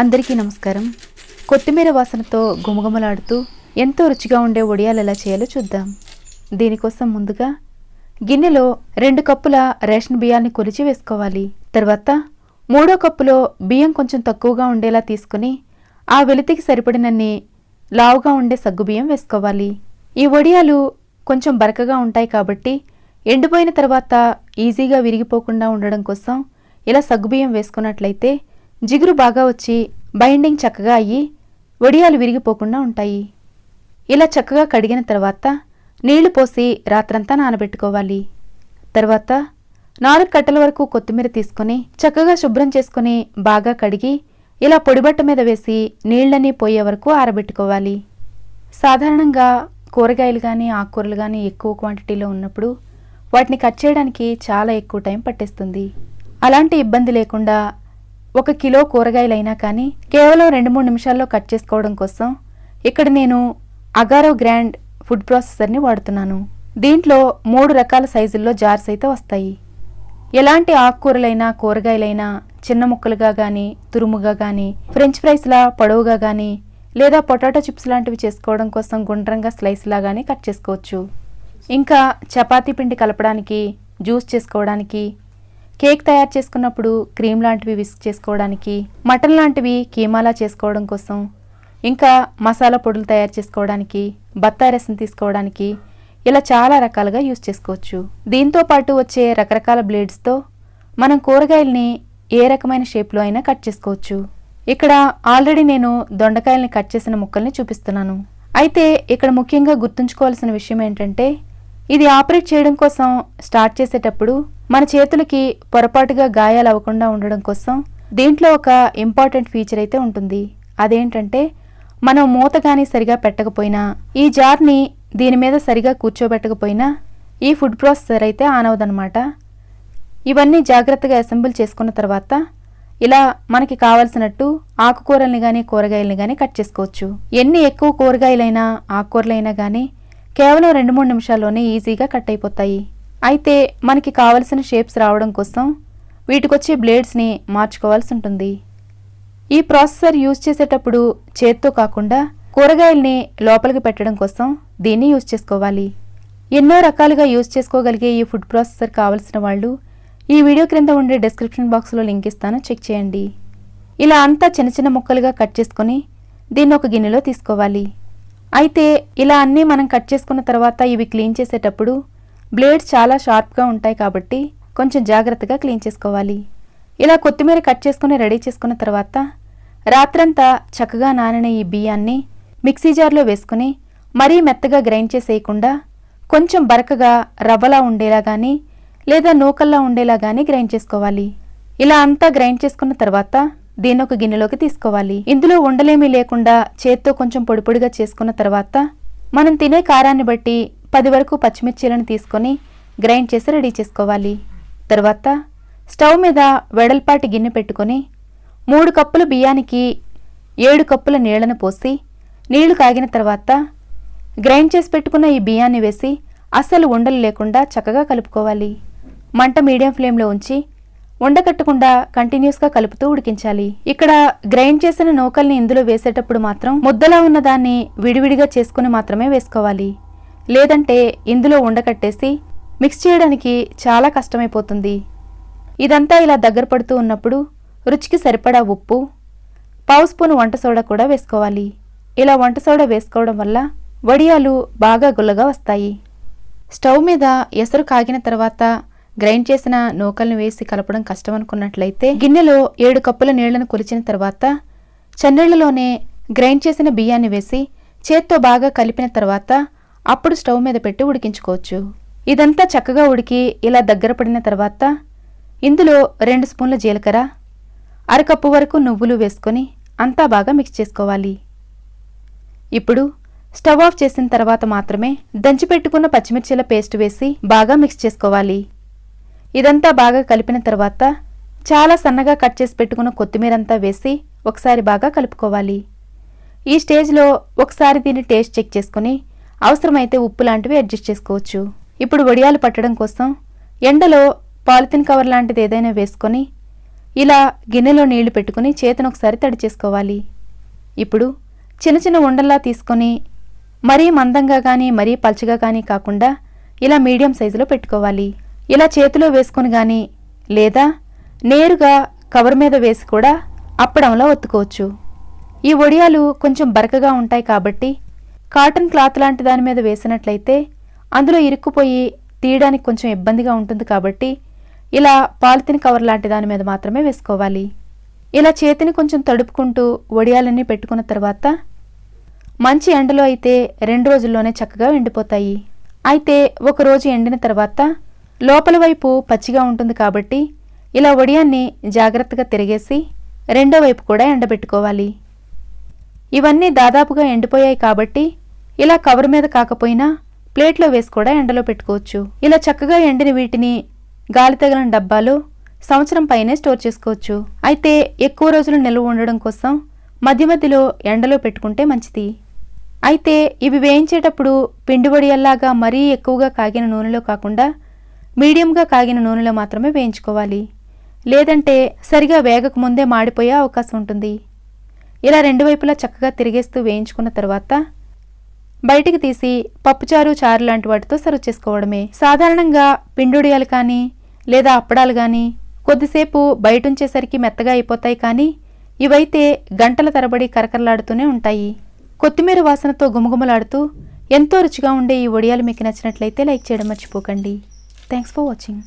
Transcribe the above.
అందరికీ నమస్కారం. కొత్తిమీర వాసనతో గుమగుమలాడుతూ ఎంతో రుచిగా ఉండే వడియాలు ఎలా చేయాలో చూద్దాం. దీనికోసం ముందుగా గిన్నెలో రెండు కప్పుల రేషన్ బియ్యాన్ని కొలిచి వేసుకోవాలి. తర్వాత మూడో కప్పులో బియ్యం కొంచెం తక్కువగా ఉండేలా తీసుకుని ఆ వెలితికి సరిపడినన్ని లావుగా ఉండే సగ్గుబియ్యం వేసుకోవాలి. ఈ వడియాలు కొంచెం బరకగా ఉంటాయి కాబట్టి ఎండిపోయిన తర్వాత ఈజీగా విరిగిపోకుండా ఉండడం కోసం ఇలా సగ్గుబియ్యం వేసుకున్నట్లయితే జిగురు బాగా వచ్చి బైండింగ్ చక్కగా అయ్యి వడియాలు విరిగిపోకుండా ఉంటాయి. ఇలా చక్కగా కడిగిన తర్వాత నీళ్ళు పోసి రాత్రంతా నానబెట్టుకోవాలి. తర్వాత నాలుగు కట్టల వరకు కొత్తిమీర తీసుకొని చక్కగా శుభ్రం చేసుకొని బాగా కడిగి ఇలా పొడిబట్ట మీద వేసి నీళ్ళని పోయే వరకు ఆరబెట్టుకోవాలి. సాధారణంగా కూరగాయలు కానీ ఆకుకూరలు కానీ ఎక్కువ క్వాంటిటీలో ఉన్నప్పుడు వాటిని కట్ చేయడానికి చాలా ఎక్కువ టైం పట్టేస్తుంది. అలాంటి ఇబ్బంది లేకుండా ఒక కిలో కూరగాయలైనా కానీ కేవలం రెండు మూడు నిమిషాల్లో కట్ చేసుకోవడం కోసం ఇక్కడ నేను అగారో గ్రాండ్ ఫుడ్ ప్రాసెసర్ని వాడుతున్నాను. దీంట్లో మూడు రకాల సైజుల్లో జార్స్ అయితే వస్తాయి. ఎలాంటి ఆకుకూరలైనా కూరగాయలైనా చిన్న ముక్కలుగా కానీ తురుముగా కానీ ఫ్రెంచ్ ఫ్రైస్లా పొడవుగా కానీ లేదా పొటాటో చిప్స్ లాంటివి చేసుకోవడం కోసం గుండ్రంగా స్లైస్లా కానీ కట్ చేసుకోవచ్చు. ఇంకా చపాతీ పిండి కలపడానికి జ్యూస్ చేసుకోవడానికి కేక్ తయారు చేసుకున్నప్పుడు క్రీమ్ లాంటివి విస్క్ చేసుకోవడానికి మటన్ లాంటివి కీమాలా చేసుకోవడం కోసం ఇంకా మసాలా పొడులు తయారు చేసుకోవడానికి బత్తాయి రసం తీసుకోవడానికి ఇలా చాలా రకాలుగా యూస్ చేసుకోవచ్చు. దీంతో పాటు వచ్చే రకరకాల బ్లేడ్స్తో మనం కూరగాయల్ని ఏ రకమైన షేప్లో అయినా కట్ చేసుకోవచ్చు. ఇక్కడ ఆల్రెడీ నేను దొండకాయల్ని కట్ చేసిన ముక్కల్ని చూపిస్తున్నాను. అయితే ఇక్కడ ముఖ్యంగా గుర్తుంచుకోవాల్సిన విషయం ఏంటంటే ఇది ఆపరేట్ చేయడం కోసం స్టార్ట్ చేసేటప్పుడు మన చేతులకి పొరపాటుగా గాయాలు అవ్వకుండా ఉండడం కోసం దీంట్లో ఒక ఇంపార్టెంట్ ఫీచర్ అయితే ఉంటుంది. అదేంటంటే మనం మూత కానీ సరిగా పెట్టకపోయినా ఈ జార్ని దీని మీద సరిగా కూర్చోబెట్టకపోయినా ఈ ఫుడ్ ప్రాసెసర్ అయితే ఆన్ అవదనమాట ఇవన్నీ జాగ్రత్తగా అసెంబుల్ చేసుకున్న తర్వాత ఇలా మనకి కావలసినట్టు ఆకుకూరల్ని కానీ కూరగాయల్ని కానీ కట్ చేసుకోవచ్చు. ఎన్ని ఎక్కువ కూరగాయలైనా ఆకుకూరలైనా కానీ కేవలం రెండు మూడు నిమిషాల్లోనే ఈజీగా కట్ అయిపోతాయి. అయితే మనకి కావలసిన షేప్స్ రావడం కోసం వీటికొచ్చే బ్లేడ్స్ని మార్చుకోవాల్సి ఉంటుంది. ఈ ప్రాసెసర్ యూజ్ చేసేటప్పుడు చేత్తో కాకుండా కూరగాయల్ని లోపలికి పెట్టడం కోసం దీన్ని యూజ్ చేసుకోవాలి. ఎన్నో రకాలుగా యూజ్ చేసుకోగలిగే ఈ ఫుడ్ ప్రాసెసర్ కావలసిన వాళ్ళు ఈ వీడియో క్రింద ఉండే డిస్క్రిప్షన్ బాక్స్లో లింక్ ఇస్తాను. చెక్ చేయండి. ఇలా అంతా చిన్న చిన్న ముక్కలుగా కట్ చేసుకొని దీన్ని ఒక గిన్నెలో తీసుకోవాలి. అయితే ఇలా అన్నీ మనం కట్ చేసుకున్న తర్వాత ఇవి క్లీన్ చేసేటప్పుడు బ్లేడ్స్ చాలా షార్ప్గా ఉంటాయి కాబట్టి కొంచెం జాగ్రత్తగా క్లీన్ చేసుకోవాలి. ఇలా కొత్తిమీర కట్ చేసుకుని రెడీ చేసుకున్న తర్వాత రాత్రంతా చక్కగా నానిన ఈ బియ్యాన్ని మిక్సీ జార్లో వేసుకుని మరీ మెత్తగా గ్రైండ్ చేసేయకుండా కొంచెం బరకగా రవ్వలా ఉండేలా కానీ లేదా నూకల్లా ఉండేలా కానీ గ్రైండ్ చేసుకోవాలి. ఇలా అంతా గ్రైండ్ చేసుకున్న తర్వాత దీన్ని ఒక గిన్నెలోకి తీసుకోవాలి. ఇందులో ఉండలేమీ లేకుండా చేత్తో కొంచెం పొడిపొడిగా చేసుకున్న తర్వాత మనం తినే కారాన్ని బట్టి పది వరకు పచ్చిమిర్చీలను తీసుకొని గ్రైండ్ చేసి రెడీ చేసుకోవాలి. తర్వాత స్టవ్ మీద వెడల్పాటి గిన్నె పెట్టుకొని మూడు కప్పుల బియ్యానికి ఏడు కప్పుల నీళ్ళను పోసి నీళ్ళు కాగిన తర్వాత గ్రైండ్ చేసి పెట్టుకున్న ఈ బియ్యాన్ని వేసి అస్సలు ఉండలు లేకుండా చక్కగా కలుపుకోవాలి. మంట మీడియం ఫ్లేమ్లో ఉంచి ఉండకట్టకుండా కంటిన్యూస్గా కలుపుతూ ఉడికించాలి. ఇక్కడ గ్రైండ్ చేసిన నూకల్ని ఇందులో వేసేటప్పుడు మాత్రం ముద్దలా ఉన్న దాన్ని విడివిడిగా చేసుకుని మాత్రమే వేసుకోవాలి. లేదంటే ఇందులో ఉండకట్టేసి మిక్స్ చేయడానికి చాలా కష్టమైపోతుంది. ఇదంతా ఇలా దగ్గర పడుతూ ఉన్నప్పుడు రుచికి సరిపడా ఉప్పు పావు స్పూన్ వంట సోడా కూడా వేసుకోవాలి. ఇలా వంట సోడా వేసుకోవడం వల్ల వడియాలు బాగా గుల్లగా వస్తాయి. స్టవ్ మీద ఎసరు కాగిన తర్వాత గ్రైండ్ చేసిన నూకల్ని వేసి కలపడం కష్టం అనుకున్నట్లయితే గిన్నెలో ఏడు కప్పుల నీళ్ళను కొలిచిన తర్వాత చన్నీళ్ళలోనే గ్రైండ్ చేసిన బియ్యాన్ని వేసి చేత్తో బాగా కలిపిన తర్వాత అప్పుడు స్టవ్ మీద పెట్టి ఉడికించుకోవచ్చు. ఇదంతా చక్కగా ఉడికి ఇలా దగ్గర పడిన తర్వాత ఇందులో రెండు స్పూన్ల జీలకర్ర అరకప్పు వరకు నువ్వులు వేసుకొని అంతా బాగా మిక్స్ చేసుకోవాలి. ఇప్పుడు స్టవ్ ఆఫ్ చేసిన తర్వాత మాత్రమే దంచి పెట్టుకున్న పచ్చిమిర్చిల పేస్ట్ వేసి బాగా మిక్స్ చేసుకోవాలి. ఇదంతా బాగా కలిపిన తర్వాత చాలా సన్నగా కట్ చేసి పెట్టుకున్న కొత్తిమీర అంతా వేసి ఒకసారి బాగా కలుపుకోవాలి. ఈ స్టేజ్లో ఒకసారి దీన్ని టేస్ట్ చెక్ చేసుకుని అవసరమైతే ఉప్పు లాంటివి అడ్జస్ట్ చేసుకోవచ్చు. ఇప్పుడు వడియాలు పట్టడం కోసం ఎండలో పాలిథిన్ కవర్ లాంటిది ఏదైనా వేసుకొని ఇలా గిన్నెలో నీళ్ళు పెట్టుకుని చేతిని ఒకసారి తడి చేసుకోవాలి. ఇప్పుడు చిన్న చిన్న ఉండల్లా తీసుకొని మరీ మందంగా కానీ మరీ పల్చగా కానీ కాకుండా ఇలా మీడియం సైజులో పెట్టుకోవాలి. ఇలా చేతిలో వేసుకొని కానీ లేదా నేరుగా కవర్ మీద వేసి కూడా అప్పడంలో ఒత్తుకోవచ్చు. ఈ వడియాలు కొంచెం బరకగా ఉంటాయి కాబట్టి కాటన్ క్లాత్ లాంటి దాని మీద వేసినట్లయితే అందులో ఇరుక్కుపోయి తీయడానికి కొంచెం ఇబ్బందిగా ఉంటుంది కాబట్టి ఇలా పాలిథిన్ కవర్ లాంటి దాని మీద మాత్రమే వేసుకోవాలి. ఇలా చేతిని కొంచెం తడుపుకుంటూ వడియాలన్నీ పెట్టుకున్న తర్వాత మంచి ఎండలో అయితే రెండు రోజుల్లోనే చక్కగా ఎండిపోతాయి. అయితే ఒక రోజు ఎండిన తర్వాత లోపల వైపు పచ్చిగా ఉంటుంది కాబట్టి ఇలా వడియాన్ని జాగ్రత్తగా తిరిగేసి రెండో వైపు కూడా ఎండబెట్టుకోవాలి. ఇవన్నీ దాదాపుగా ఎండిపోయాయి కాబట్టి ఇలా కవర్ మీద కాకపోయినా ప్లేట్లో వేసి కూడా ఎండలో పెట్టుకోవచ్చు. ఇలా చక్కగా ఎండిన వీటిని గాలి తగిలిన డబ్బాలో సంవత్సరం పైనే స్టోర్ చేసుకోవచ్చు. అయితే ఎక్కువ రోజులు నిల్వ ఉండడం కోసం మధ్య మధ్యలో ఎండలో పెట్టుకుంటే మంచిది. అయితే ఇవి వేయించేటప్పుడు పిండి వడియల్లాగా మరీ ఎక్కువగా కాగిన నూనెలో కాకుండా మీడియంగా కాగిన నూనెలో మాత్రమే వేయించుకోవాలి. లేదంటే సరిగా వేగకముందే మాడిపోయే అవకాశం ఉంటుంది. ఇలా రెండు వైపులా చక్కగా తిరిగేస్తూ వేయించుకున్న తర్వాత బయటికి తీసి పప్పుచారు చారు లాంటి వాటితో సర్వ్ చేసుకోవడమే. సాధారణంగా పిండుడియాలు కానీ లేదా అప్పడాలు కానీ కొద్దిసేపు బయట ఉంచేసరికి మెత్తగా అయిపోతాయి కానీ ఇవైతే గంటల తరబడి కరకరలాడుతూనే ఉంటాయి. కొత్తిమీర వాసనతో గుమగుమలాడుతూ ఎంతో రుచిగా ఉండే ఈ ఒడియాలు మీకు నచ్చినట్లయితే లైక్ చేయడం మర్చిపోకండి. Thanks for watching